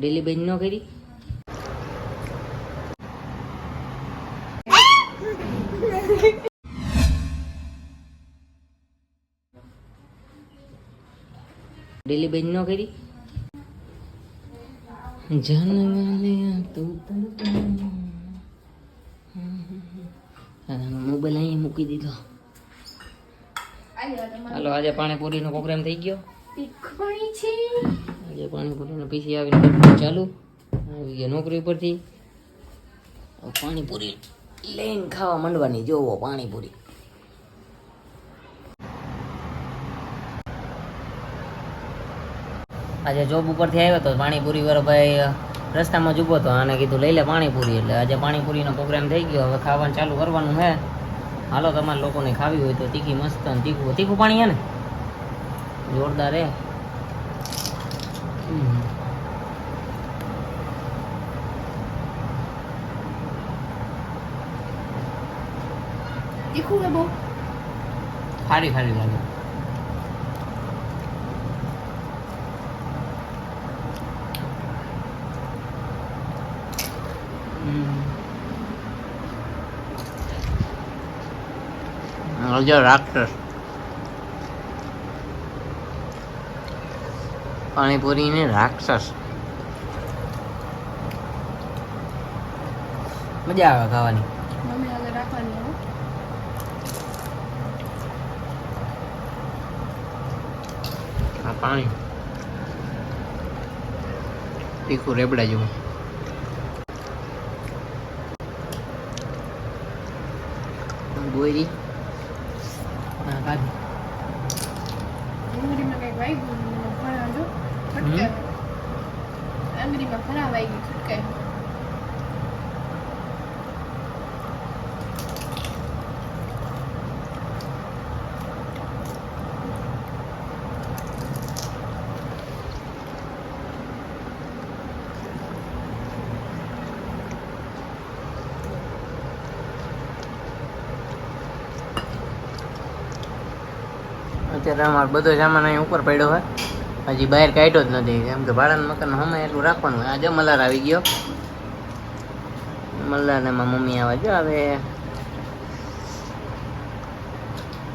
Daily બેન નો કરી daily બેન નો કરી મોબાઈલ અહીં મૂકી દીધો હાલો આજે પાણીપુરીનો પ્રોગ્રામ થઈ ગયો તીખણી છે? આજે પીસી આવીને ચાલુ. આવી ગયા નોકરી ઉપરથી. પાણીપુરી લઈને ખાવા માંડવાની. જોવો પાણીપુરી. આજે જોબ ઉપરથી આવ્યો તો પાણીપુરી વાળો ભાઈ રસ્તામાં જ ઊભો હતો. આને કીધું, લઈ લે પાણીપુરી. એટલે આજે પાણીપુરીનો પ્રોગ્રામ થઈ ગયો. હવે ખાવાનું ચાલુ કરવાનું હે હાલો, તમારે લોકોને ખાવી હોય તો તીખી મસ્ત અને તીખું તીખું પાણી હે ને? જોરદાર હે. તીખું હે બહુ. ખારી ખારી લાગે રાક્ષસ. પાણીપુરી ને રાક્ષસ મજા આવે ખાવાની મમ્મી આગળ રાખવાની હો આ પાણી તીખું રેબડા જેવું બોરી હા કાઢી ડુંગળીમાં કંઈક વાગ્યું ને મને ફરા જો ફટકે આંગળીમાં અત્યારે અમારે બધો સામાન અહીં ઉપર પડ્યો હોય. હજી બહાર કાઢ્યો જ નથી. કેમ કે ભાડાનું મકાન હમે એટલું રાખવાનું. આજે મલ્હાર આવી ગયો. મલ્હાર ને મમ્મી આવે જો હવે.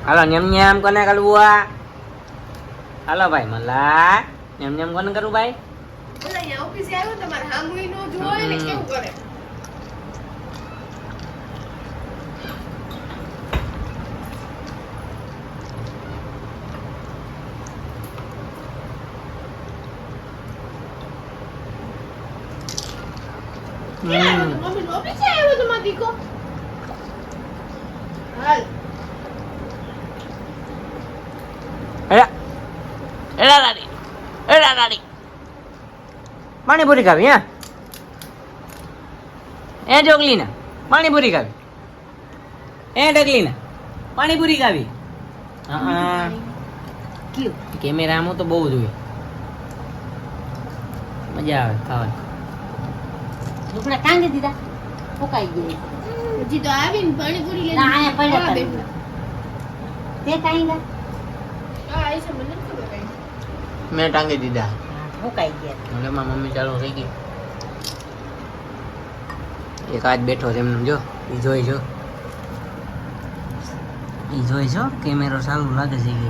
હાલો નેમ નેમ કોને કરવું આ? હાલો ભાઈ મલ્હાર નેમ નેમ કોને કરવું ભાઈ? ઓફિસે આવ્યો તમારે હાંગવી નો જોય ને કેવું કરે ક્યાં આવ્યો તો? મમ્મી નો ઓફિસે આવ્યો તો મારો દીકો હાલ એડા એડા દાડી પાણીપુરી ખાવી હા? એ જોગલીના પાણીપુરી ખાવી એ ડગલીના પાણીપુરી ખાવી. હા કેમેરા આમાં તો બહુ જોઈએ મજા આવે ખાવાની. ઢોકળા કાંગી દીધા. ફૂકાઈ ગઈ હજી તો આવીને પાણીપુરી લઈને ના, અહીંયા પડ્યા. તે કાંઈ ગા આ આઈ છે, મને ખબર મેં ટાંગી દીધા. ફૂકાઈ ગયા. એટલે મારી મમ્મી ચાલુ થઈ ગઈ. એક આજ બેઠો છે એમને જો એ જોઈ જો. એ જોઈ જો કેમેરો ચાલુ લાગે છે કે.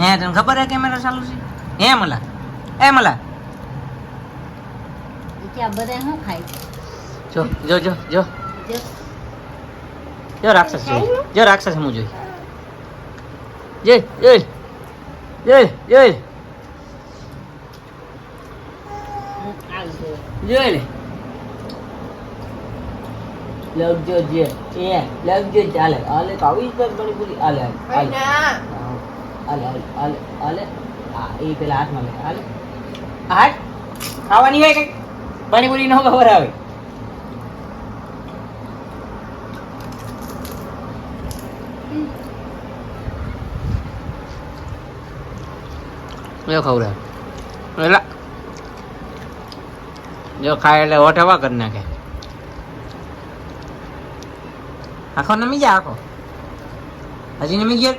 હે તને ખબર હે કેમેરો ચાલુ છે? હે મલા. એ મલા. કે આ બધા શું ખાય જો જો જો જો. જો. જો રાક્ષસ જોઈ. જો રાક્ષસ હું જોઈ. લે જે. એ લવજો ચાલે આલે આવી જ બની પૂરી આલે ભાઈ આલે ના. આલે આલે આલે આલે આ એ પેલા હાથમાં લે. આલે હાથ ખાવાની હોય કઈ પાણીપુરી નો ખબર આવે. જો ખવડાવે એલા જો ખાય એટલે હોઠ હવા કરી નાખે. આખો નમી જાય આખો? હજી નમી ગયો?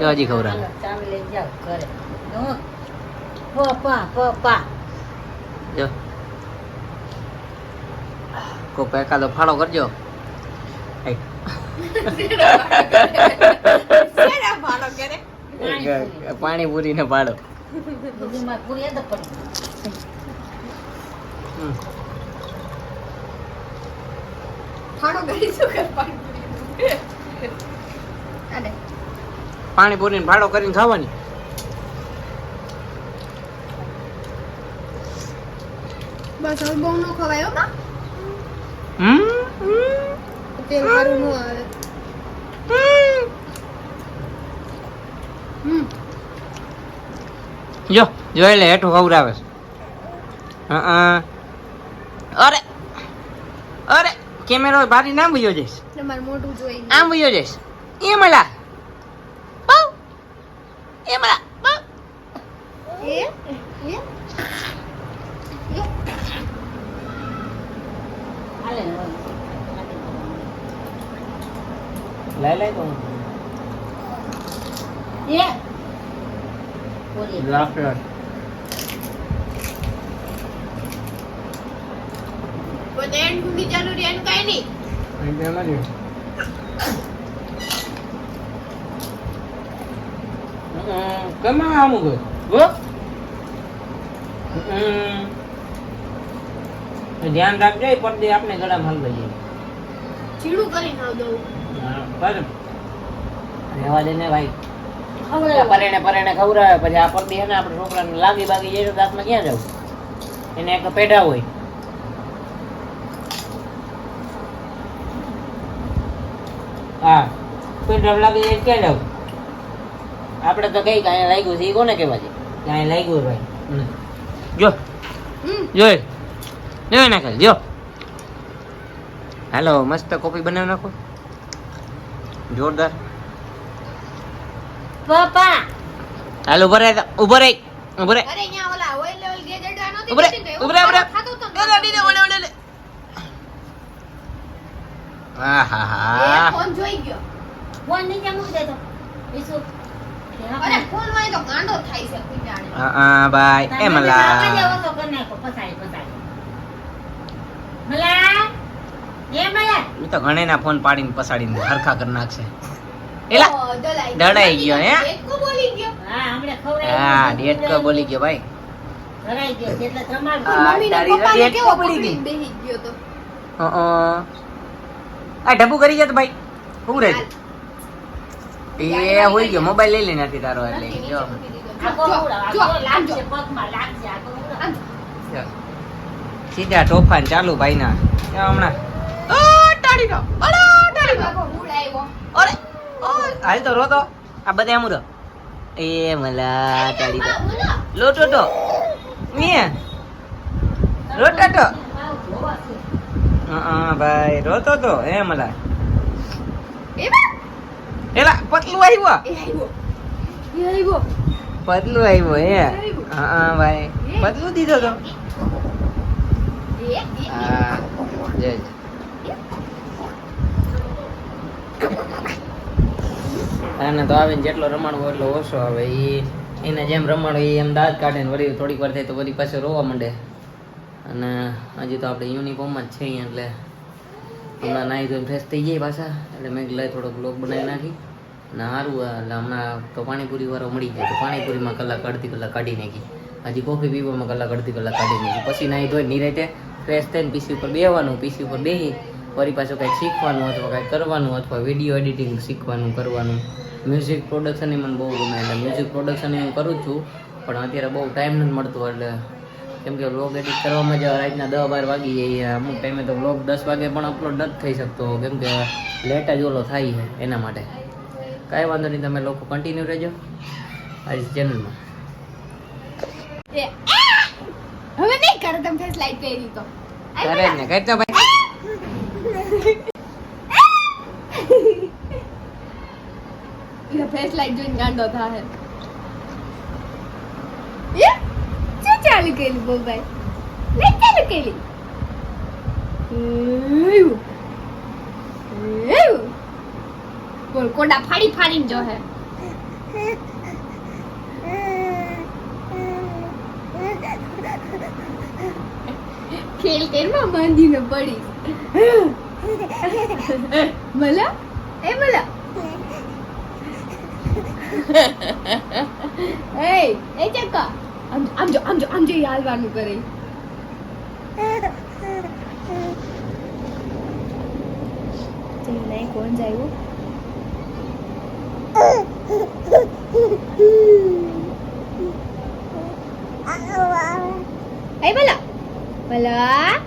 જો હજી ખવડાવે. ચાવી લઈ જાઓ ઘરે હું પપ્પા પપ્પા જો. કોક એકાદો ફાળો કરજો. પાણી પૂરી ભાડો ને ફાળો ભાડો પાણીપુરી ફાળો કરીને ખાવાની? હવે બહુ ન ખવાય હો. હમ? તેલ સારું ન આવે. જો જોઈ લે હેઠું ખવડાવે હા અરે અરે કેમેરો ભારી ના ભયો જઈશ. તમારે મોઢું જોઈ આમ ભયો જઈશ. એ મળા પાઉ એ મળા પાઉ એ એ એ હાલે ને લઈ લઈ તો એ કમા આમ ગયો ધ્યાન રાખજો એ પડદે આપણે ગળા હાલ લઈએ ચીડું કરી ના દઉં. પર. રહેવા દે ને ભાઈ. પરેણે પરેણે ખવડાવે પછી આ પરદી હે ને આપણે છોકરાને લાગી બાગી જાય તો દાંતમાં ક્યાં જવું? એને એક પેઢા હોય. હા પેઢા લાગી જાય ક્યાં જવું? આપણે તો કઈ કાંઈ લાગ્યું છે એ કોને કહેવા છે કાંઈ લાગ્યું ભાઈ. જો. જોઈ. જોઈ નાખે જો. હાલો મસ્ત કોફી બનાવી નાખો. જોરદાર. પપ્પા. હાલો ઊભો રહે ઊભો રહે ઊભો રહે. અરે અહીંયા ઓલા ઓઇલ લેવલ ગેજ અડવા નહોતી રહે દેતી રહે ઉભરે, એવું ઉભરે. તો લે, લે, લે, ઓલે, ઓલે, લે. એ આહાહા. ફોન જોઈ ગયો. ફોન નીચે મૂકી દેતો? બીજું અરે ફોનમાં તો ગાંડો થાય છે કોઈ હા, હા, ભાઈ. એ તમે મલા આવા તો કરી નાખો, પસાડી, પસાડી. એ તો ઘણે તો ઘણેના ફોન પાડીને પસાડીને હરખા કરી નાખશે. એલા ડડાઈ ગયો, હે? ગયો. હા, હા ડેટકો બોલી ગયો ભાઈ. ગયો ને ગયો તો. આ ઢબુ કરી જતો ભાઈ. હું રે એ હોઈ ગયો મોબાઈલ લઈ લે નથી તારો એટલે. જો. સીધા તોફાન ચાલુ ભાઈ ના હમણાં. ઓ, ટાળી દો. અરે, ટાળી દો. બાબો મૂળ આવ્યો. અરે ઓય, હાલ તો રોતો. આ બધા એમ રો એ મલા ટાળી દો. લોટો તો. મિયા. રોટા તો. હા ભાઈ રોતો તો. એ મલા? એલા પતલું આવ્યો એ આવ્યો. એ પતલું આવ્યો હે હા ભાઈ. પતલું દીધો તો. હા જય અને તો આવીને જેટલો રમાડવો એટલો ઓછો આવે. એ એને જેમ રમાડો એમ દાંત કાઢે ને વળી થોડીક વાર થાય તો વળી પાછો રોવા માંડે. અને હજી તો આપણે યુનિફોર્મમાં જ છે એટલે હમણાં નાહી ધોઈને ફ્રેશ થઈ જાય પાછા. એટલે મેં લઈ થોડો બ્લોગ બનાવી નાખી. અને સારું એટલે હમણાં તો પાણીપુરી વાળો મળી જાય તો પાણીપુરીમાં કલાક અડધી કલાક કાઢી નાખી. હજી કોફી પીવામાં કલાક અડધી કલાક કાઢી નાખી. પછી નાહી ધોઈ નિરાતે ફ્રેશ થઈને પીસી ઉપર બેહવાનું પીસી ઉપર બેસી ફરી પાછું કંઈક શીખવાનું અથવા કંઈક કરવાનું અથવા વીડિયો એડિટિંગ શીખવાનું, કરવાનું. મ્યુઝિક પ્રોડક્શન મને બહુ ગમે, એટલે મ્યુઝિક પ્રોડક્શન હું કરું છું, પણ અત્યારે બહુ ટાઈમ નથી મળતો, એટલે કેમ કે વ્લોગ એડિટ કરવામાં જ રાતના દસ બાર વાગી જાય અમુક ટાઈમે તો વ્લોગ દસ વાગે પણ અપલોડ નથી થઈ શકતો, કેમ કે લેટ જ ઓલો થાય છે એના માટે. કાંઈ વાંધો નહીં, તમે લોકો કન્ટિન્યુ રહેજો. આ ચેનલમાં એ! હવે નહીં કરે તમે ફેસ લાઈટ પહેરી તો કરે જ ને કરતો ભાઈ ફેસ લાઈટ જોઈને ગાંડો થાહે એ શું ચાલુ કર્યું બોબાઈ નહીં ચાલુ કરી એવું. એવું. બોલ કોડા ફાડી ફાડીને જો હે ખેલ કેરમાં બાંધીને પડી મલા? એ મલા. એ એ ચક્કા. આમ આમ જો આમ જો આમ જો હાલવાનું કરે. નહીં કોણ જાય એ ભલા મલા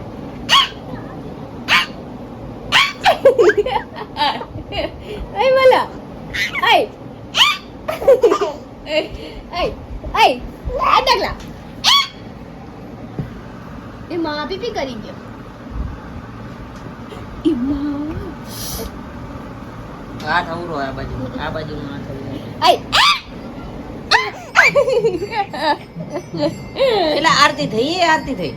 Ay, wala. Ay. Ay. Ay. આ ડગલા. એ માં પીપી કરી ગયો. એ માં. હાથ અવરો આ બાજુ આ બાજુ હાથ અવરો આય. એટલે આરતી થઈ એ આરતી થઈ.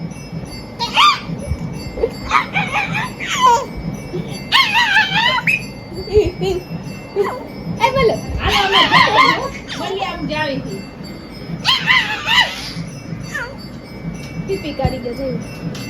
આમ પીપી કરી ગયો જોયું